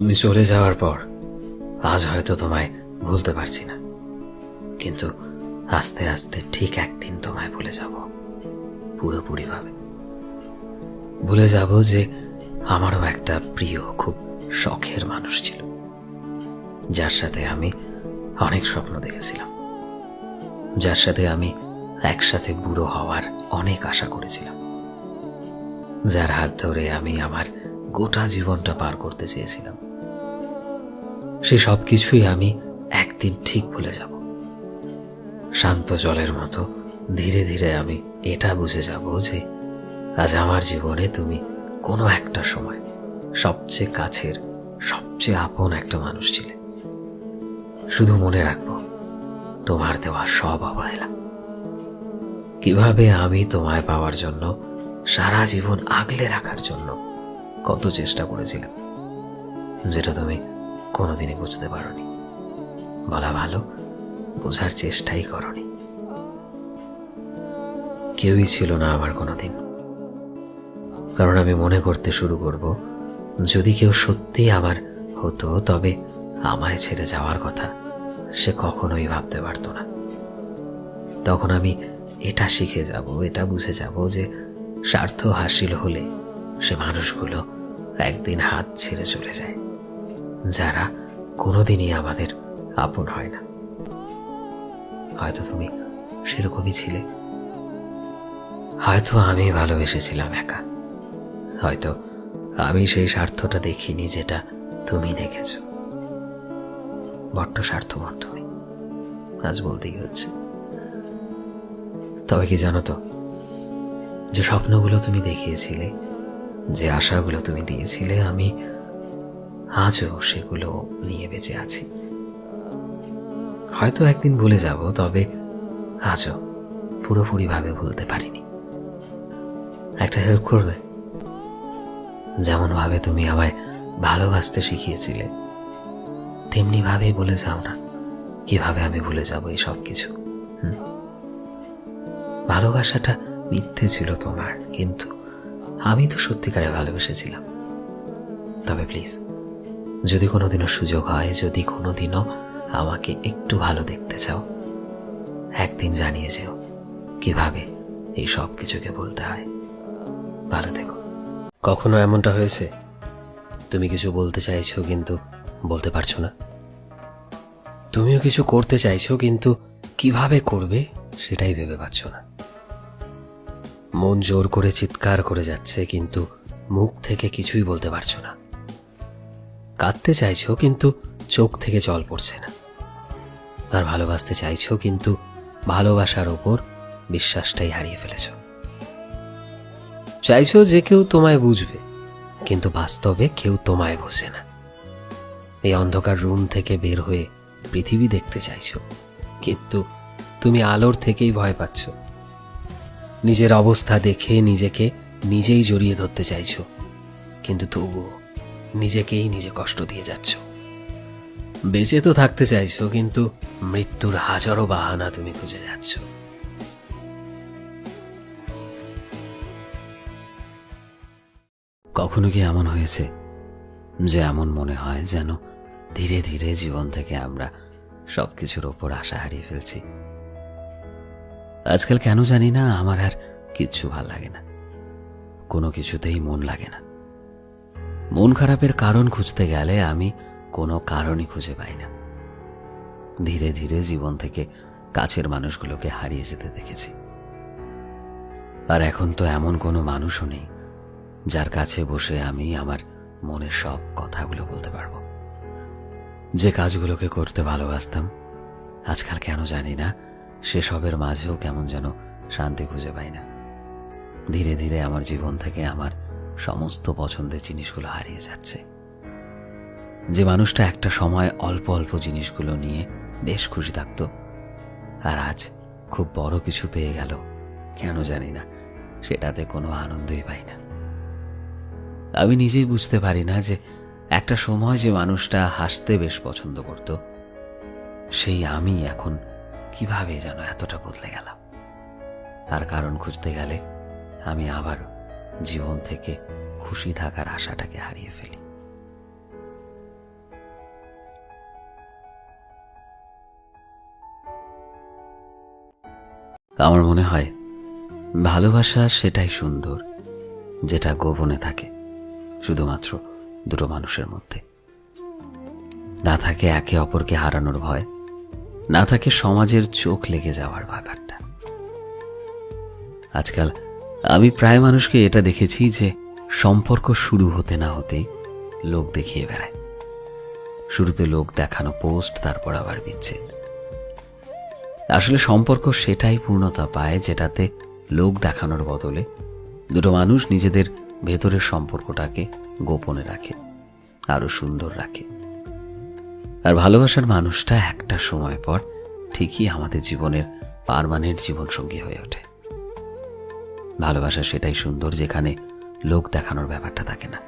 তুমি চলে যাওয়ার পর, আজ হয়তো তোমায় ভুলতে পারছি না। কিন্তু আস্তে আস্তে ঠিক একদিন তোমায় ভুলে যাব, পুরোপুরিভাবে। ভুলে যাব যে আমারও একটা প্রিয়, খুব শখের মানুষ ছিল, যার সাথে আমি অনেক স্বপ্ন দেখেছিলাম, যার সাথে আমি একসাথে বুড়ো হওয়ার অনেক আশা করেছিলাম, যার হাত ধরে আমি আমার গোটা জীবনটা পার করতে চেয়েছিলাম। সে সব কিছুই আমি একদিন ঠিক ভুলে যাব। শান্ত জলের মতো ধীরে ধীরে আমি এটা বুঝে যাব যে আজ আমার জীবনে তুমি কোনো একটা সময় সবচেয়ে কাছের, সবচেয়ে আপন একটা মানুষ ছিলে। শুধু মনে রাখব, তোমার দেওয়া সব অবহেলা। কীভাবে আমি তোমায় পাওয়ার জন্য, সারা জীবন আগলে রাখার জন্য কত চেষ্টা করেছিলাম, যেটা তুমি কোনোদিনই বুঝতে পারোনি। বলা ভালো, বোঝার চেষ্টাই করনি। কেউই ছিল না আমার কোনোদিন। কারণ আমি মনে করতে শুরু করব, যদি কেউ সত্যি আমার হতো, তবে আমায় ছেড়ে যাওয়ার কথা সে কখনোই ভাবতে পারতো না। তখন আমি এটা শিখে যাব, এটা বুঝে যাব যে স্বার্থ হাসিল হলে সে মানুষগুলো একদিন হাত ছেড়ে চলে যায়। যারা কোনোদিনই আমাদের আপন হয় না। হয়তো তুমি সেরকমই ছিলে। হয়তো আমি ভালোবেসেছিলাম একা। হয়তো আমি সেই স্বার্থটা দেখিনি যেটা তুমি দেখেছ। বড্ড স্বার্থপর তুমি, আজ বলতেই হচ্ছে। তবে কি জানো তো, যে স্বপ্নগুলো তুমি দেখিয়েছিলে, যে আশাগুলো তুমি দিয়েছিলে, আমি আজও সেগুলো নিয়ে বেঁচে আছি। হয়তো একদিন ভুলে যাব, তবে আজও পুরোপুরিভাবে ভুলতে পারিনি। একটা হেল্প করবে? যেমন ভাবে তুমি আমায় ভালোবাসতে শিখিয়েছিলে তেমনি ভাবেই বলে যাও না, কীভাবে আমি ভুলে যাব এই সব কিছু? ভালোবাসাটা মিথ্যে ছিল তোমার, কিন্তু আমি তো সত্যিকারে ভালোবেসেছিলাম। তবে প্লিজ যদি কোনোদিনও সুযোগ হয়, যদি কোনোদিনও আমাকে একটু ভালো দেখতে চাও, একদিন জানিয়ে যেও কীভাবে এই সব কিছুকে বলতে হয়। ভালো থেকো। কখনো এমনটা হয়েছে? তুমি কিছু বলতে চাইছো, কিন্তু বলতে পারছ না। তুমিও কিছু করতে চাইছো, কিন্তু কীভাবে করবে সেটাই ভেবে পাচ্ছ না। মন জোর করে চিৎকার করে যাচ্ছে, কিন্তু মুখ থেকে কিছুই বলতে পারছ না। কাঁদতে চাইছো, কিন্তু চোখ থেকে জল পড়ছে না। আর ভালোবাসতে চাইছো, কিন্তু ভালোবাসার ওপর বিশ্বাসটাই হারিয়ে ফেলেছ। চাইছো যে কেউ তোমায় বুঝবে, কিন্তু বাস্তবে কেউ তোমায় বোঝে না। এই অন্ধকার রুম থেকে বের হয়ে পৃথিবী দেখতে চাইছো, কিন্তু তুমি আলোর থেকেই ভয় পাচ্ছ। নিজের অবস্থা দেখে নিজেকে নিজেই জড়িয়ে ধরতে চাইছো, কিন্তু তবুও নিজেকেই নিজে কষ্ট দিয়ে যাচ্ছ। বেঁচে তো থাকতে চাইছো, কিন্তু মৃত্যুর হাজারো বাহানা তুমি খুঁজে যাচ্ছ। কখনো কি এমন হয়েছে যে এমন মনে হয় যেন ধীরে ধীরে জীবন থেকে আমরা সবকিছুর ওপর আশা হারিয়ে ফেলছি? আজকাল কেন জানি না, আমার আর কিচ্ছু ভালো লাগে না। কোনো কিছুতেই মন লাগে না। মন খারাপের কারণ খুঁজতে গেলে আমি কোনো কারণই খুঁজে পাই না। ধীরে ধীরে জীবন থেকে কাছের মানুষগুলোকে হারিয়ে যেতে দেখেছি। আর এখন তো এমন কোনো মানুষও নেই, যার কাছে বসে আমি আমার মনের সব কথাগুলো বলতে পারব। যে কাজগুলোকে করতে ভালোবাসতাম, আজকাল কেন জানি না, সেসবের মাঝেও কেমন যেন শান্তি খুঁজে পাই না। ধীরে ধীরে আমার জীবন থেকে আমার সমস্ত পছন্দের জিনিসগুলো হারিয়ে যাচ্ছে। যে মানুষটা একটা সময় অল্প অল্প জিনিসগুলো নিয়ে বেশ খুশি থাকতো, আর আজ খুব বড় কিছু পেয়ে গেল, কেন জানি না, সেটাতে কোনো আনন্দই পাই না। আমি নিজেই বুঝতে পারি না যে একটা সময় যে মানুষটা হাসতে বেশ পছন্দ করত, সেই আমি এখন কীভাবে যেন এতটা বদলে গেলাম। আর কারণ খুঁজতে গেলে আমি আবার জীবন থেকে খুশি থাকার আশাটাকে হারিয়ে ফেলি। আমার মনে হয়, ভালোবাসা সেটাই সুন্দর, যেটা গোপনে থাকে, শুধুমাত্র দুটো মানুষের মধ্যে। না থাকে একে অপরকে হারানোর ভয়, না থাকে সমাজের চোখ লেগে যাওয়ার ব্যাপারটা। আজকাল আমি প্রায় মানুষকে এটা দেখেছি যে সম্পর্ক শুরু হতে না হতেই লোক দেখিয়ে বেড়ায়। শুরুতে লোক দেখানো পোস্ট, তারপর আবার বিচ্ছেদ। আসলে সম্পর্ক সেটাই পূর্ণতা পায় যেটাতে লোক দেখানোর বদলে দুটো মানুষ নিজেদের ভেতরের সম্পর্কটাকে গোপনে রাখে, আরও সুন্দর রাখে। আর ভালোবাসার মানুষটা একটা সময় পর ঠিকই আমাদের জীবনের পারমানেন্ট জীবনসঙ্গী হয়ে ওঠে। ভালোবাসা সেটাই সুন্দর যেখানে লোক দেখানোর ব্যাপারটা থাকে না।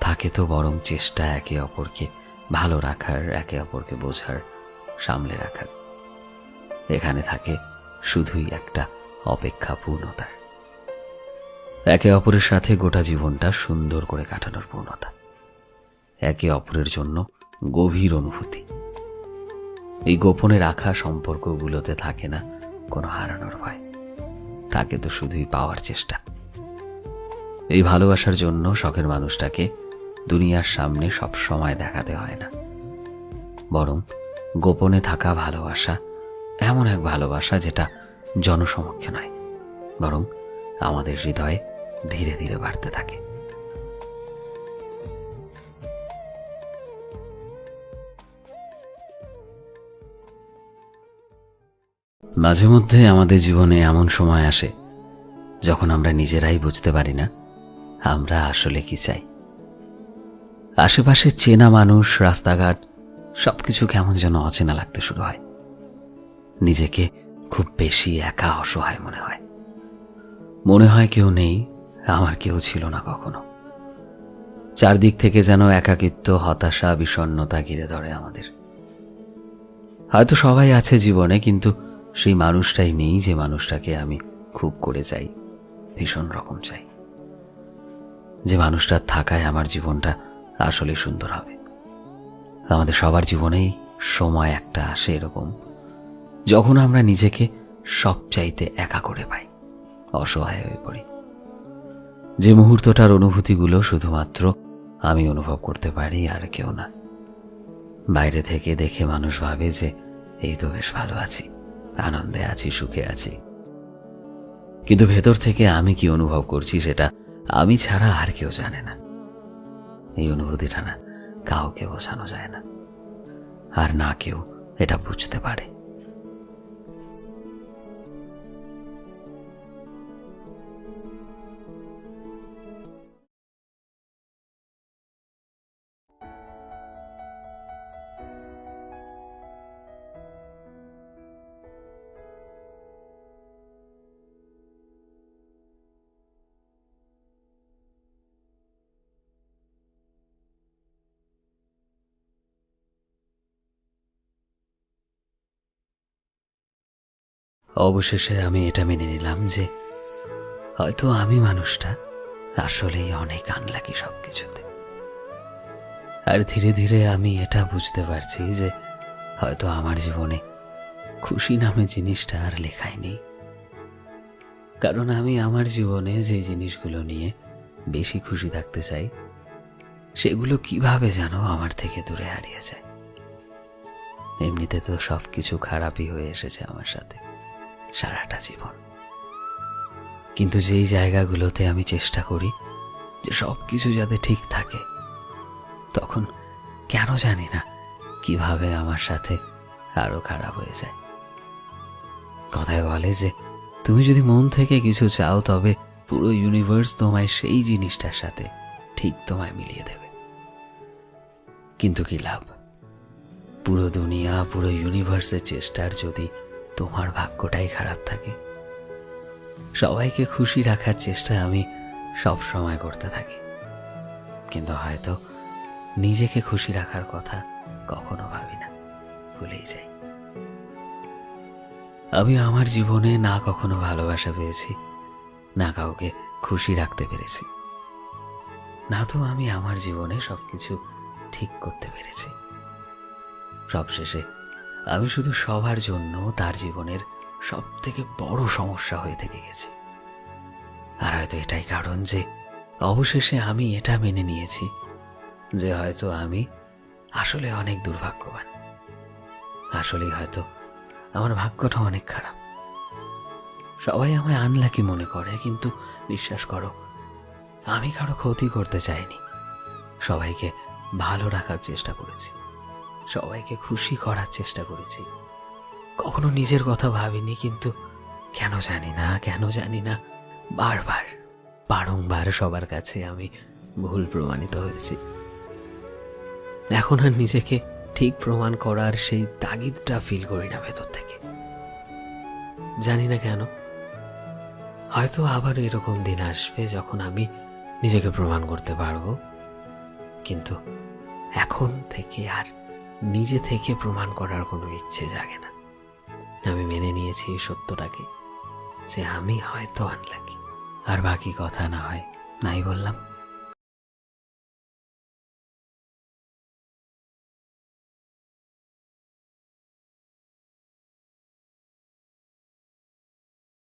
থাকে তো বরং চেষ্টা একে অপরকে ভালো রাখার, একে অপরকে বোঝার, সামলে রাখার। এখানে থাকে শুধুই একটা অপেক্ষা পূর্ণতার একে অপরের সাথে গোটা জীবনটা সুন্দর করে কাটানোর পূর্ণতা। একে অপরের জন্য গভীর অনুভূতি। এই গোপনে রাখা সম্পর্কগুলোতে থাকে না কোনো হারানোর ভয়। থাকে তো শুধুই পাওয়ার চেষ্টা। এই ভালোবাসার জন্য শখের মানুষটাকে দুনিয়ার সামনে সব সময় দেখাতে হয় না। বরং গোপনে থাকা ভালোবাসা এমন এক ভালোবাসা যেটা জনসমক্ষে নয়, বরং আমাদের হৃদয়ে ধীরে ধীরে বাড়তে থাকে। মাঝে মধ্যে আমাদের জীবনে এমন সময় আসে, যখন আমরা নিজেরাই বুঝতে পারি না আমরা আসলে কি চাই। আশেপাশে চেনা মানুষ, রাস্তাঘাট, সবকিছু কেমন যেন অচেনা লাগতে শুরু হয়। নিজেকে খুব বেশি একা অসহায় মনে হয়। মনে হয় কেউ নেই, আমার কেউ ছিল না কখনো। চারদিক থেকে যেন একাকিত্ব, হতাশা, বিষণ্ণতা ঘিরে ধরে আমাদের। হয়তো সবাই আছে জীবনে, কিন্তু সেই মানুষটাই নেই যে মানুষটাকে আমি খুব করে চাই, ভীষণ রকম চাই। যে মানুষটার থাকায় আমার জীবনটা আসলে সুন্দর হবে। আমাদের সবার জীবনেই সময় একটা আসে এরকম, যখন আমরা নিজেকে সব চাইতে একা করে পাই, অসহায় হয়ে পড়ি। যে মুহূর্তটার অনুভূতিগুলো শুধুমাত্র আমি অনুভব করতে পারি আর কেউ না। বাইরে থেকে দেখে মানুষ ভাবে যে, এই তো বেশ ভালো আছি। আনন্দে আছি, সুখে আছি। কিন্তু ভেতর থেকে আমি কি অনুভব করছি সেটা আমি ছাড়া আর কেউ জানে না। এই অনুভূতিটা না কাউকে বোঝানো যায় না। আর না কেউ এটা বুঝতে পারে। অবশেষে আমি এটা মেনে নিলাম যে হয়তো আমি মানুষটা আসলেই অনেক আনলাকি সব কিছুতে আর ধীরে ধীরে আমি এটা বুঝতে পারছি যে হয়তো আমার জীবনে খুশি নামে জিনিসটা আর লেখাই নেই। কারণ আমি আমার জীবনে যে জিনিসগুলো নিয়ে বেশি খুশি থাকতে চাই, সেগুলো কীভাবে যেন আমার থেকে দূরে হারিয়ে যায়। এমনিতে তো সব কিছু খারাপই হয়ে এসেছে আমার সাথে। সারাটা জীবন। কিন্তু যেই জায়গাগুলোতে আমি চেষ্টা করি যে সব কিছু যাতে ঠিক থাকে, তখন কেন জানি না কীভাবে আমার সাথে আরও খারাপ হয়ে যায়। কথায় বলে যে, তুমি যদি মন থেকে কিছু চাও, তবে পুরো ইউনিভার্স তোমায় সেই জিনিসটার সাথে ঠিক তোমায় মিলিয়ে দেবে। কিন্তু কি লাভ? পুরো দুনিয়া, পুরো ইউনিভার্সের চেষ্টার যদি তোমার ভাগ্যটাই খারাপ থাকে। সবাইকে খুশি রাখার চেষ্টা আমি সব সময় করতে থাকি। কিন্তু হয়তো নিজেকে খুশি রাখার কথা কখনো ভাবি না, ভুলেই যাই। আমি আমার জীবনে না কখনো ভালোবাসা পেয়েছি, না কাউকে খুশি রাখতে পেরেছি। না তো আমি আমার জীবনে সবকিছু ঠিক করতে পেরেছি। সবশেষে আমি শুধু সবার জন্য তার জীবনের সব থেকে বড় সমস্যা হয়ে থেকে গেছি। আর হয়তো এটাই কারণ যে অবশেষে আমি এটা মেনে নিয়েছি যে হয়তো আমি আসলে অনেক দুর্ভাগ্যবান। আসলেই হয়তো আমার ভাগ্যটা অনেক খারাপ। সবাই আমায় আনলাকি মনে করে, কিন্তু বিশ্বাস করো, আমি কারও ক্ষতি করতে চাইনি। সবাইকে ভালো রাখার চেষ্টা করেছি। সবাইকে খুশি করার চেষ্টা করেছি। কখনো নিজের কথা ভাবিনি, কিন্তু কেন জানি না, কেন জানি না, বারবার, বারংবার সবার কাছে আমি ভুল প্রমাণিত হয়েছি। এখন আর নিজেকে ঠিক প্রমাণ করার সেই তাগিদটা ফিল করি না ভেতর থেকে। জানি না কেন, হয়তো আবার এরকম দিন আসবে যখন আমি নিজেকে প্রমাণ করতে পারব, কিন্তু এখন থেকে আর নিজে থেকে প্রমাণ করার কোনো ইচ্ছে জাগে না। আমি মেনে নিয়েছি এই সত্যটাকে, যে আমি হয়তো আনলাকি। আর বাকি কথা না হয় নাই বললাম।